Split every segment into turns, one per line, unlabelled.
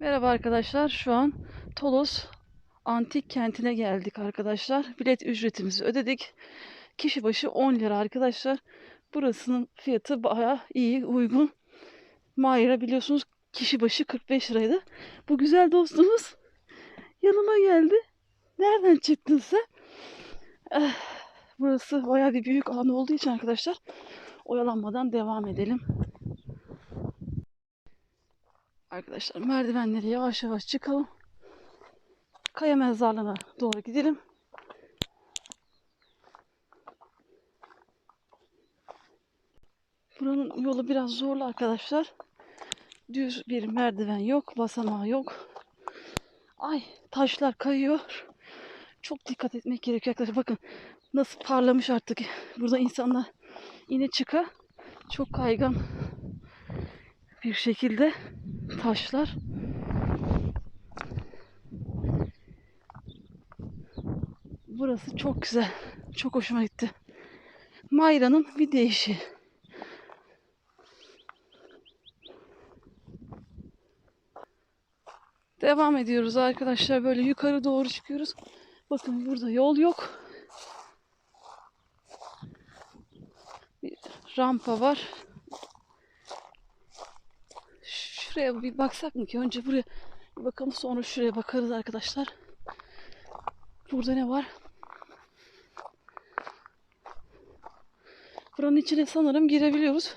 Merhaba arkadaşlar. Şu an Tolos Antik Kenti'ne geldik arkadaşlar. Bilet ücretimizi ödedik. Kişi başı 10 lira arkadaşlar. Burasının fiyatı bayağı iyi, uygun. Mayra biliyorsunuz kişi başı 45 liraydı. Bu güzel dostumuz yanıma geldi. Nereden çıktın sen? Eh, Burası bayağı bir büyük alan olduğu için arkadaşlar oyalanmadan devam edelim. Arkadaşlar merdivenleri yavaş yavaş çıkalım. Kaya mezarlığına doğru gidelim. Buranın yolu biraz zorlu arkadaşlar. Düz bir merdiven yok, basamağı yok. Ay taşlar kayıyor. Çok dikkat etmek gerekiyor arkadaşlar. Bakın nasıl parlamış artık. Burada insanlar yine çıka. Çok kaygan bir şekilde taşlar. Burası çok güzel. Çok hoşuma gitti. Mayra'nın bir değişi. Devam ediyoruz arkadaşlar. Böyle yukarı doğru çıkıyoruz. Bakın burada yol yok. Bir rampa var. Şuraya bir baksak mı ki? Önce buraya bir bakalım sonra şuraya bakarız arkadaşlar. Burada ne var? Buranın içine sanırım girebiliyoruz.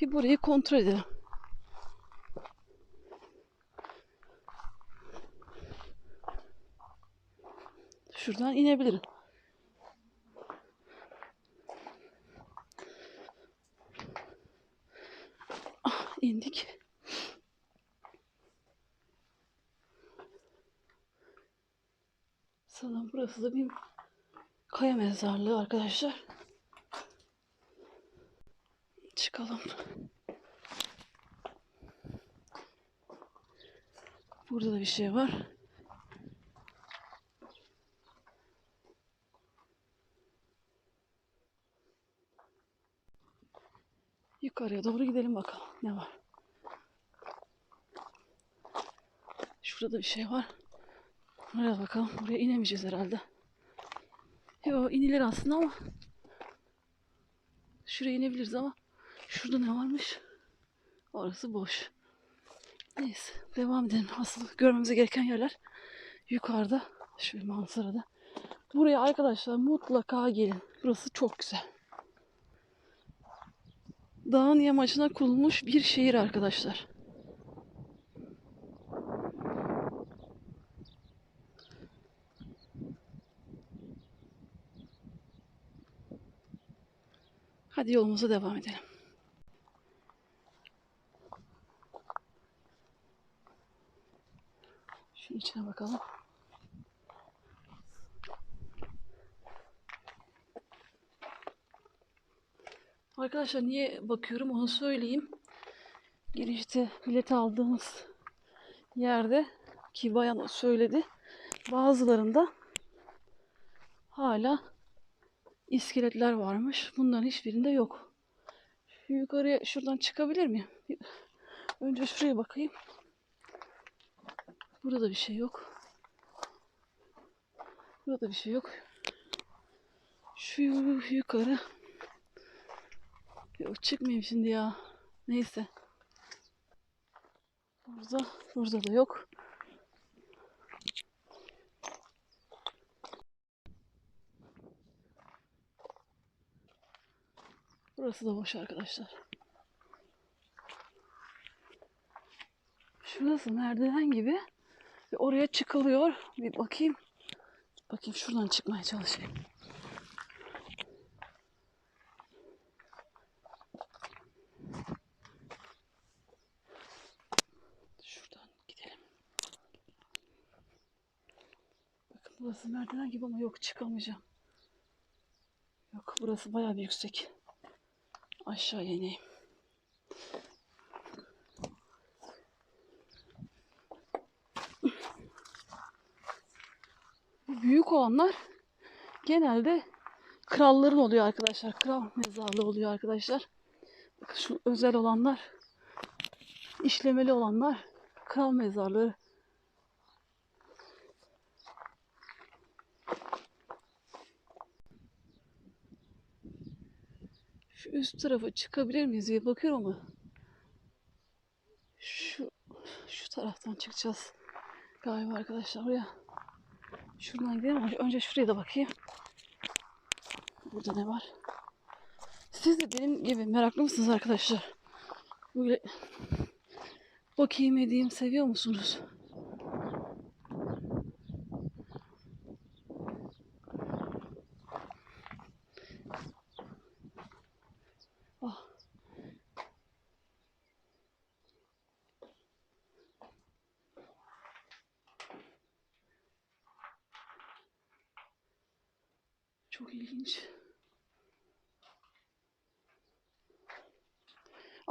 Bir burayı kontrol edelim. Şuradan inebilirim. Ah, indik. Sanırım burası da bir kaya mezarlığı arkadaşlar. Çıkalım. Burada da bir şey var. Yukarıya doğru gidelim bakalım ne var. Şurada da bir şey var. Buraya bakalım. Buraya inemeyeceğiz herhalde. Yo inilir aslında ama şuraya inebiliriz ama şurada ne varmış? Orası boş. Neyse devam edelim. Asıl görmemize gereken yerler yukarıda. Şöyle manzarada. Buraya arkadaşlar mutlaka gelin. Burası çok güzel. Dağın yamacına kurulmuş bir şehir arkadaşlar. Hadi yolumuza devam edelim. Şunun içine bakalım. Arkadaşlar niye bakıyorum onu söyleyeyim. Girişte bilet aldığımız yerde ki bayan söyledi. Bazılarında hala iskeletler varmış. Bunların hiçbirinde yok. Şu yukarıya şuradan çıkabilir miyim? Önce şuraya bakayım. Burada bir şey yok. Burada bir şey yok. Şu yukarı. Yok çıkmayayım şimdi ya. Neyse. Burada, burada da yok. Burası da boş arkadaşlar. Şurası merdiven gibi. Ve oraya çıkılıyor. Bir bakayım. Bakayım şuradan çıkmaya çalışayım. Şuradan gidelim. Bakın burası merdiven gibi ama yok çıkamayacağım. Yok burası bayağı bir yüksek. Aşağı ineyim. Büyük olanlar genelde kralların oluyor arkadaşlar. Kral mezarlığı oluyor arkadaşlar. Bakın şu özel olanlar, işlemeli olanlar kral mezarları. Şu üst tarafa çıkabilir miyiz diye bakıyorum ama şu şu taraftan çıkacağız galiba arkadaşlar oraya. Şuradan gidelim önce şuraya da bakayım. Burada ne var? Siz de benim gibi meraklı mısınız arkadaşlar? Böyle bakayım edeyim seviyor musunuz? Ah. Çok ilginç.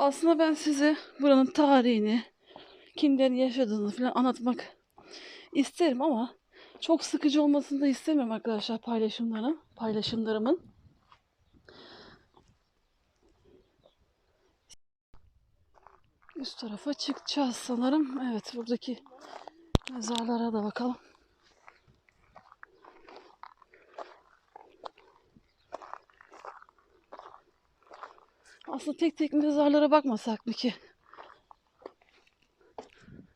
Aslında ben size buranın tarihini, kimlerin yaşadığını falan anlatmak isterim ama çok sıkıcı olmasını da istemiyorum arkadaşlar paylaşımlarım, paylaşımlarımın. Üst tarafa çıkacağız sanırım. Evet buradaki mezarlara da bakalım. Aslında tek tek mezarlara bakmasak mı ki?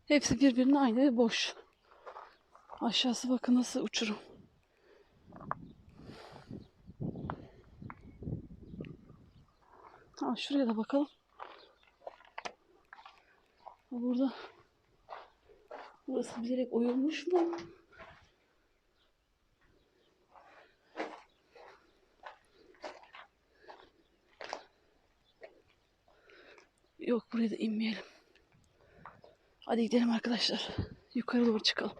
Hepsi birbirine aynı ve boş. Aşağısı bakın nasıl uçurum. Ha, şuraya da bakalım. Burada burası bilerek oyulmuş mu? Yok buraya da inmeyelim. Hadi gidelim arkadaşlar. Yukarı doğru çıkalım.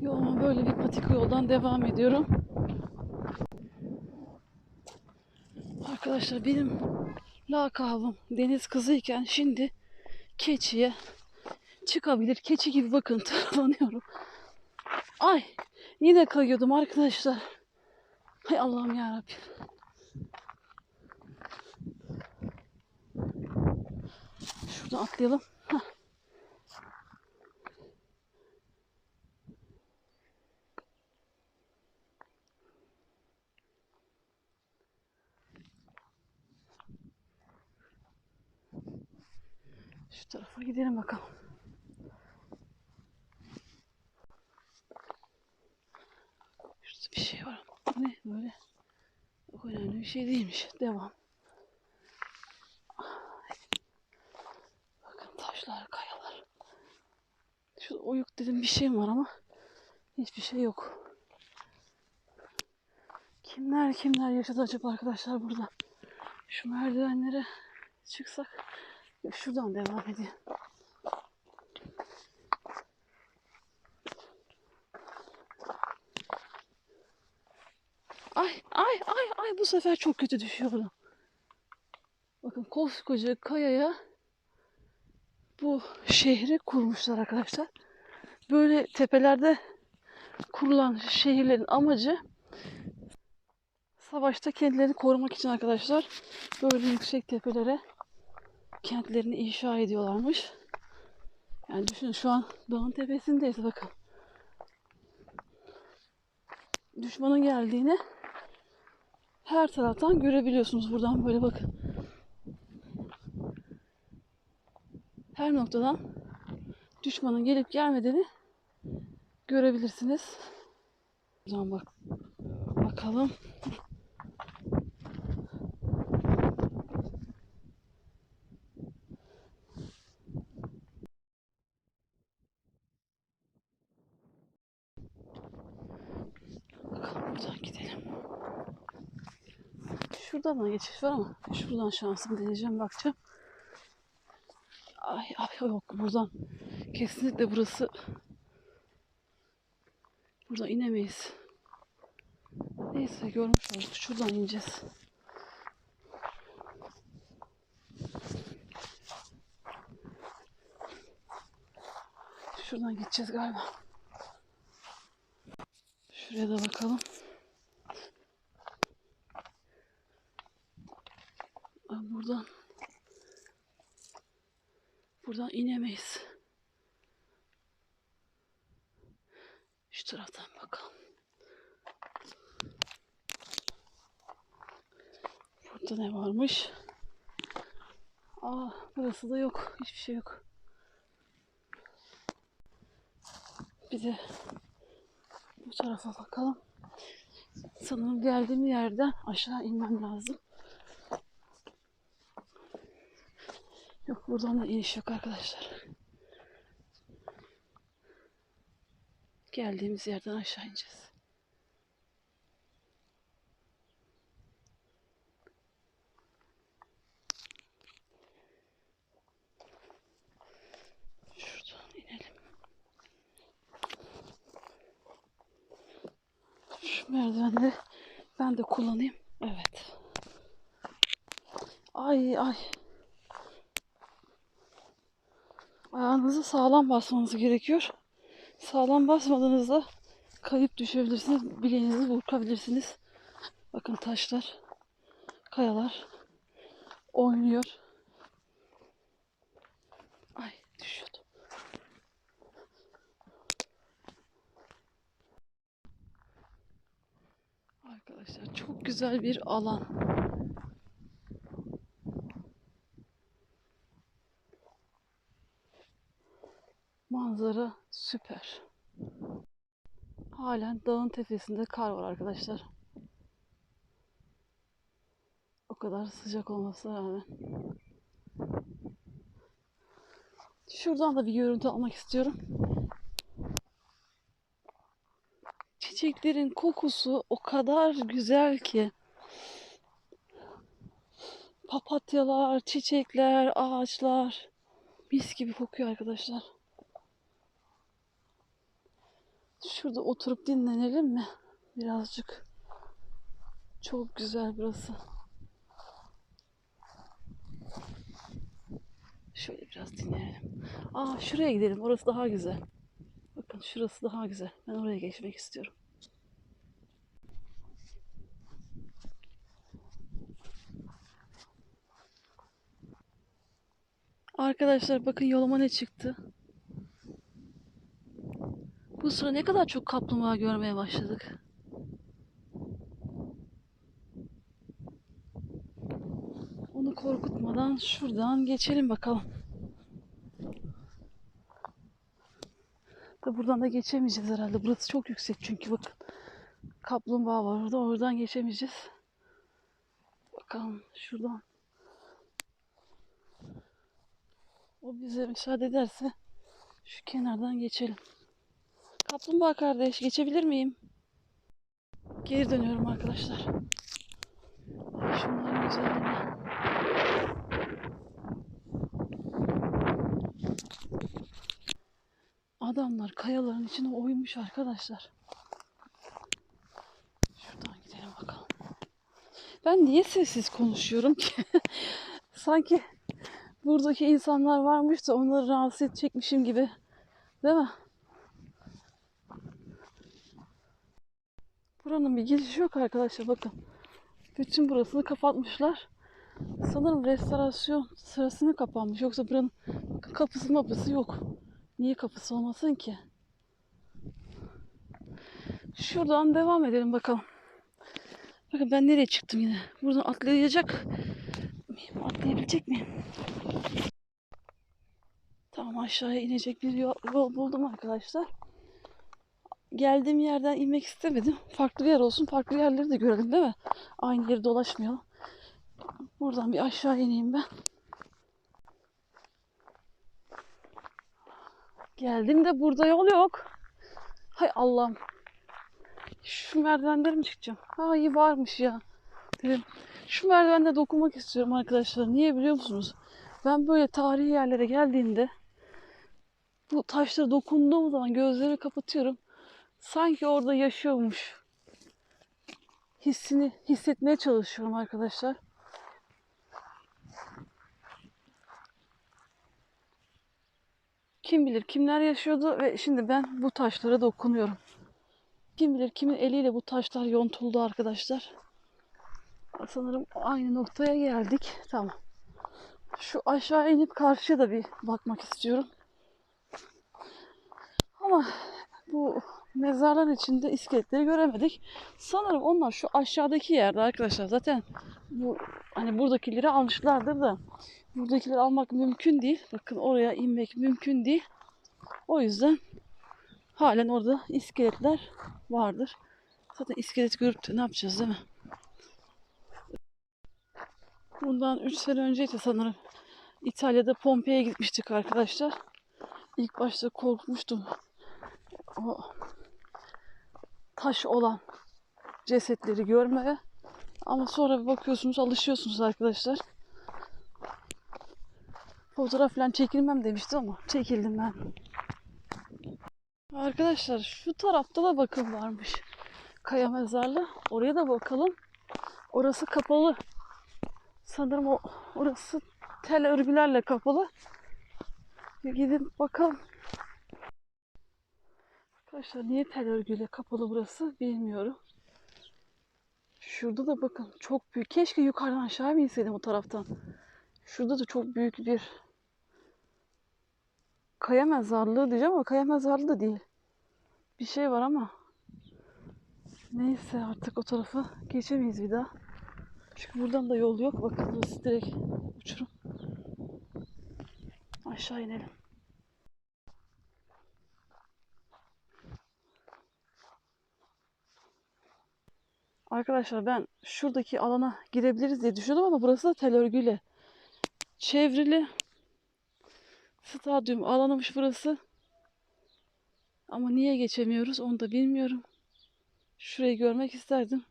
Yoluma böyle bir patika yoldan devam ediyorum. Arkadaşlar benim lakabım deniz kızıyken şimdi keçiye çıkabilir. Keçi gibi bakın tırmanıyorum. Ay yine kayıyordum arkadaşlar. Hay Allah'ım ya Şuradan atlayalım. Heh. Şu tarafa gidelim bakalım. Bir şey var. Bu ne böyle? Çok önemli bir şey değilmiş. Devam. Bakın taşlar, kayalar. Şu oyuk dedim bir şey var ama hiçbir şey yok. Kimler kimler yaşadı acaba arkadaşlar burada? Şu merdivenlere çıksak. Şuradan devam edeyim. Ay ay ay ay bu sefer çok kötü düşüyorum. Bakın koskoca kayaya bu şehri kurmuşlar arkadaşlar. Böyle tepelerde kurulan şehirlerin amacı savaşta kendilerini korumak için arkadaşlar böyle yüksek tepelere kentlerini inşa ediyorlarmış. Yani düşünün şu an dağın tepesindeyiz bakın. Düşmanın geldiğini her taraftan görebiliyorsunuz buradan böyle bakın. Her noktadan düşmanın gelip gelmediğini görebilirsiniz. Buradan bak bakalım buradan gidelim. Şuradan da geçiş var ama şuradan şansımı deneyeceğim bakacağım. Ay ay yok buradan kesinlikle burası buradan inemeyiz. Neyse görmüş olduk. Şuradan ineceğiz. Şuradan gideceğiz galiba. Şuraya da bakalım. Aa, Buradan buradan inemeyiz. Şu taraftan bakalım. Burada ne varmış? Aa, burası da yok. Hiçbir şey yok. Bir de bu tarafa bakalım. Sanırım geldiğim yerden aşağı inmem lazım. Buradan da iniş yok arkadaşlar. Geldiğimiz yerden aşağı ineceğiz. Merdivenleri ben de kullanayım. Evet. Ay ay. Ayağınızı sağlam basmanız gerekiyor. Sağlam basmadığınızda kayıp düşebilirsiniz. Bileğinizi burkabilirsiniz. Bakın taşlar, kayalar oynuyor. Ay düşüyordu. Arkadaşlar çok güzel bir alan. Manzara süper. Halen dağın tepesinde kar var arkadaşlar. O kadar sıcak olmasına rağmen. Şuradan da bir görüntü almak istiyorum. Çiçeklerin kokusu o kadar güzel ki. Papatyalar, çiçekler, ağaçlar mis gibi kokuyor arkadaşlar. Şurada oturup dinlenelim mi? Birazcık. Çok güzel burası. Şöyle biraz dinleyelim. Aa şuraya gidelim. Orası daha güzel. Bakın şurası daha güzel. Ben oraya geçmek istiyorum. Arkadaşlar bakın yoluma ne çıktı. Bu sıra ne kadar çok kaplumbağa görmeye başladık. Onu korkutmadan şuradan geçelim bakalım. Da buradan da geçemeyeceğiz herhalde. Burası çok yüksek çünkü bakın. Kaplumbağa var orada. Oradan geçemeyeceğiz. Bakalım şuradan. O bize müsaade ederse şu kenardan geçelim. Kaplumbağa kardeş geçebilir miyim? Geri dönüyorum arkadaşlar. Şunların güzelliğine. Adamlar kayaların içine oymuş arkadaşlar. Şuradan gidelim bakalım. Ben niye sessiz konuşuyorum ki? Sanki buradaki insanlar varmış da onları rahatsız edecekmişim gibi. Değil mi? Buranın bir girişi yok arkadaşlar bakın. Bütün burasını kapatmışlar. Sanırım restorasyon sırasını kapanmış. Yoksa buranın bakın kapısı mapısı yok. Niye kapısı olmasın ki? Şuradan devam edelim bakalım. Bakın ben nereye çıktım yine? Buradan atlayacak miyim? Atlayabilecek miyim? Tamam aşağıya inecek bir yol, yol buldum arkadaşlar. Geldiğim yerden inmek istemedim. Farklı bir yer olsun. Farklı yerleri de görelim değil mi? Aynı yeri dolaşmayalım. Buradan bir aşağı ineyim ben. Geldim de burada yol yok. Hay Allah'ım. Şu merdivenlere mi çıkacağım? Ha iyi varmış ya. Dedim. Şu merdivende dokunmak istiyorum arkadaşlar. Niye biliyor musunuz? Ben böyle tarihi yerlere geldiğimde bu taşlara dokunduğum zaman gözlerimi kapatıyorum. Sanki orada yaşıyormuş hissini hissetmeye çalışıyorum arkadaşlar. Kim bilir kimler yaşıyordu ve şimdi ben bu taşlara dokunuyorum. Kim bilir kimin eliyle bu taşlar yontuldu arkadaşlar. Sanırım aynı noktaya geldik. Tamam. Şu aşağı inip karşıya da bir bakmak istiyorum. Ama bu mezarların içinde iskeletleri göremedik. Sanırım onlar şu aşağıdaki yerde arkadaşlar. Zaten bu hani buradakileri almışlardır da buradakileri almak mümkün değil. Bakın oraya inmek mümkün değil. O yüzden halen orada iskeletler vardır. Zaten iskelet görüp de ne yapacağız değil mi? Bundan 3 sene önceydi sanırım. İtalya'da Pompei'ye gitmiştik arkadaşlar. İlk başta korkmuştum. O taş olan cesetleri görmeye. Ama sonra bir bakıyorsunuz alışıyorsunuz arkadaşlar. Fotoğraf falan çekilmem demiştim ama çekildim ben. Arkadaşlar şu tarafta da bakım varmış. Kaya mezarlı. Oraya da bakalım. Orası kapalı. Sanırım o orası tel örgülerle kapalı. Bir gidip bakalım. Arkadaşlar niye tel örgüyle kapalı burası bilmiyorum. Şurada da bakın çok büyük. Keşke yukarıdan aşağı inseydim o taraftan. Şurada da çok büyük bir kaya mezarlığı diyeceğim ama kaya mezarlığı da değil. Bir şey var ama neyse artık o tarafa geçemeyiz bir daha. Çünkü buradan da yol yok. Bakın burası direkt uçurum. Aşağı inelim. Arkadaşlar ben şuradaki alana girebiliriz diye düşündüm ama burası da tel örgüyle çevrili stadyum alanımış burası. Ama niye geçemiyoruz onu da bilmiyorum. Şurayı görmek isterdim.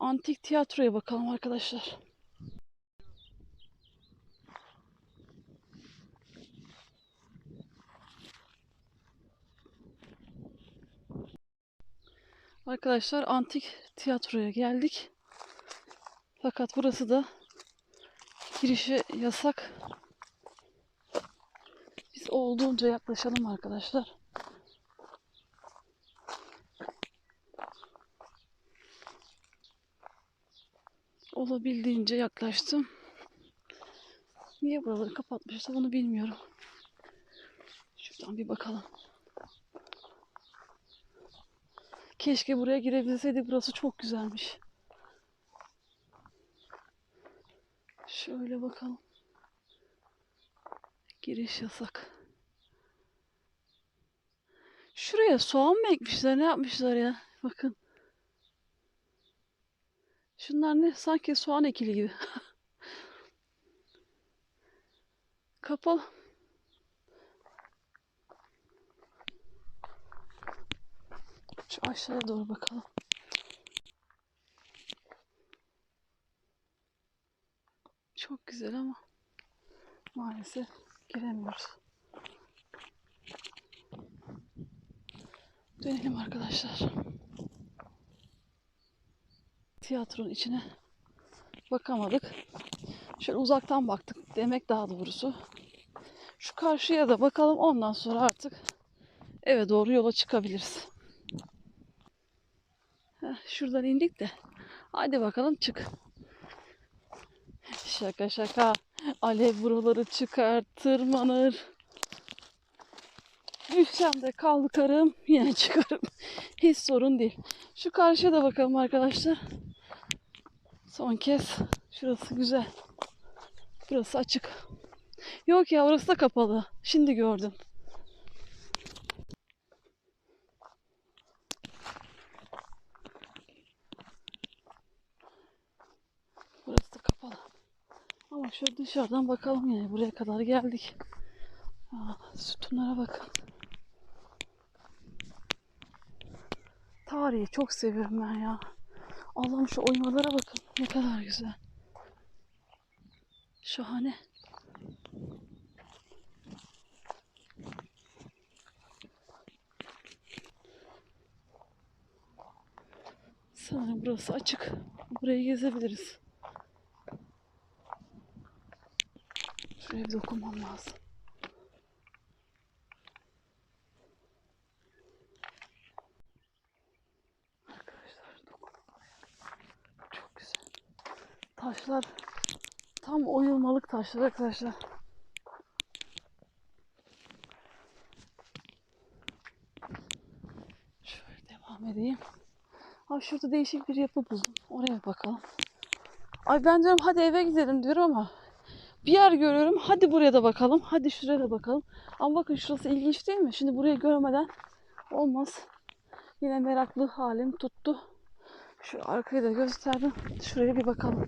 Antik tiyatroya bakalım arkadaşlar. Arkadaşlar antik tiyatroya geldik. Fakat burası da girişi yasak. Biz olduğunca yaklaşalım arkadaşlar. Olabildiğince yaklaştım. Niye buraları kapatmışlar onu bilmiyorum. Şuradan bir bakalım. Keşke buraya girebilseydik. Burası çok güzelmiş. Şöyle bakalım. Giriş yasak. Şuraya soğan mı ekmişler? Ne yapmışlar ya? Bakın. Şunlar ne? Sanki soğan ekili gibi. Kapalı. Şu aşağıya doğru bakalım. Çok güzel ama maalesef giremiyoruz. Dönelim arkadaşlar. Tiyatronun içine bakamadık. Şöyle uzaktan baktık demek daha doğrusu. Şu karşıya da bakalım ondan sonra artık eve doğru yola çıkabiliriz. Şuradan indik de. Hadi bakalım çık. Şaka şaka. Alev buraları çıkar, tırmanır. Düşsem de kalkarım, yine çıkarım. Hiç sorun değil. Şu karşıya da bakalım arkadaşlar. Son kez. Şurası güzel. Burası açık. Yok ya orası da kapalı. Şimdi gördüm. Burası da kapalı. Ama şöyle dışarıdan bakalım yani. Buraya kadar geldik. Aa, sütunlara bakın. Tarihi çok seviyorum ben ya. Allah'ım şu oymalara bakın. Ne kadar güzel. Şahane. Sanırım burası açık. Burayı gezebiliriz. Şuraya bir dokunmam lazım. Arkadaşlar Çok güzel. Taşlar tam oyulmalık taşlar arkadaşlar. Şöyle devam edeyim. Ay şurada değişik bir yapı buldum. Oraya bakalım. Ay ben diyorum hadi eve gidelim diyorum ama bir yer görüyorum. Hadi buraya da bakalım. Hadi şuraya da bakalım. Ama bakın şurası ilginç değil mi? Şimdi burayı görmeden olmaz. Yine meraklı halim tuttu. Şu arkayı da gösterdim. Şuraya bir bakalım.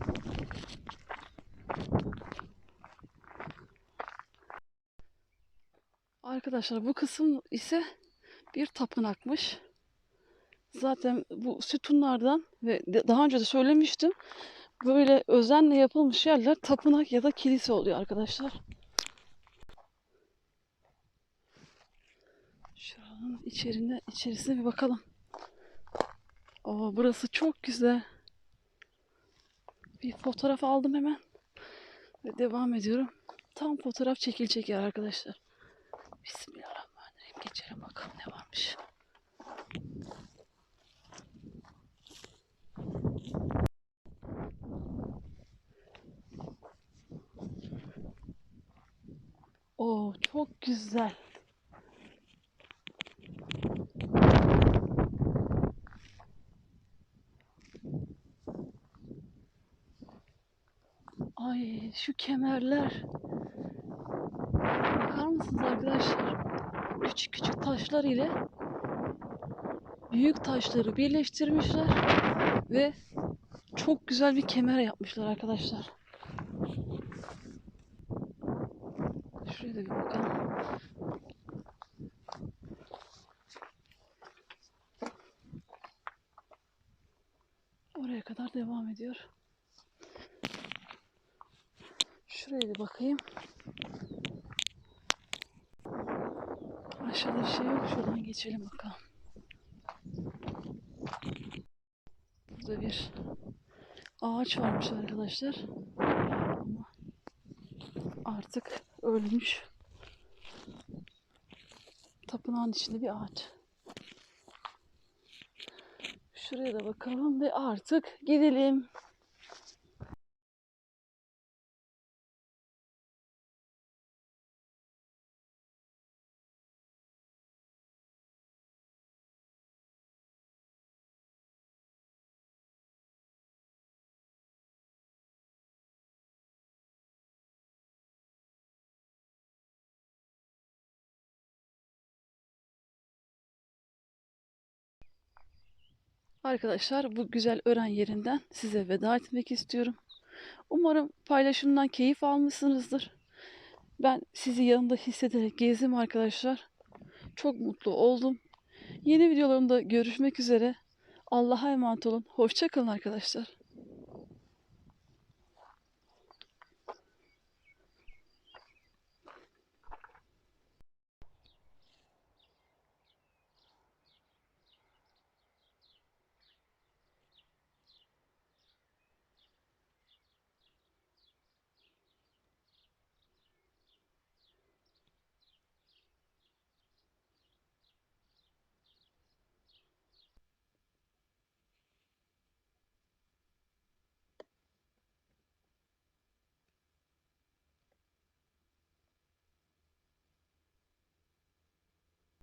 Arkadaşlar bu kısım ise bir tapınakmış. Zaten bu sütunlardan ve daha önce de söylemiştim. Böyle özenle yapılmış yerler tapınak ya da kilise oluyor arkadaşlar. Şuranın içerine, içerisine bir bakalım. Aa, burası çok güzel. Bir fotoğraf aldım hemen. Ve devam ediyorum. Tam fotoğraf çekilecek yer arkadaşlar. Bismillahirrahmanirrahim. Geçelim bakalım ne varmış. Oo çok güzel. Ay şu kemerler. Bakar mısınız arkadaşlar? Küçük küçük taşlar ile büyük taşları birleştirmişler ve çok güzel bir kemer yapmışlar arkadaşlar. Da bir. Oraya kadar devam ediyor. Şuraya bir bakayım. Aşağıda bir şey yok. Şuradan geçelim bakalım. Burada bir ağaç varmış arkadaşlar. Ama artık ölmüş. Tapınağın içinde bir ağaç. Şuraya da bakalım ve artık gidelim. Arkadaşlar bu güzel öğren yerinden size veda etmek istiyorum. Umarım paylaşımdan keyif almışsınızdır. Ben sizi yanımda hissederek gezdim arkadaşlar. Çok mutlu oldum. Yeni videolarımda görüşmek üzere. Allah'a emanet olun. Hoşça kalın arkadaşlar.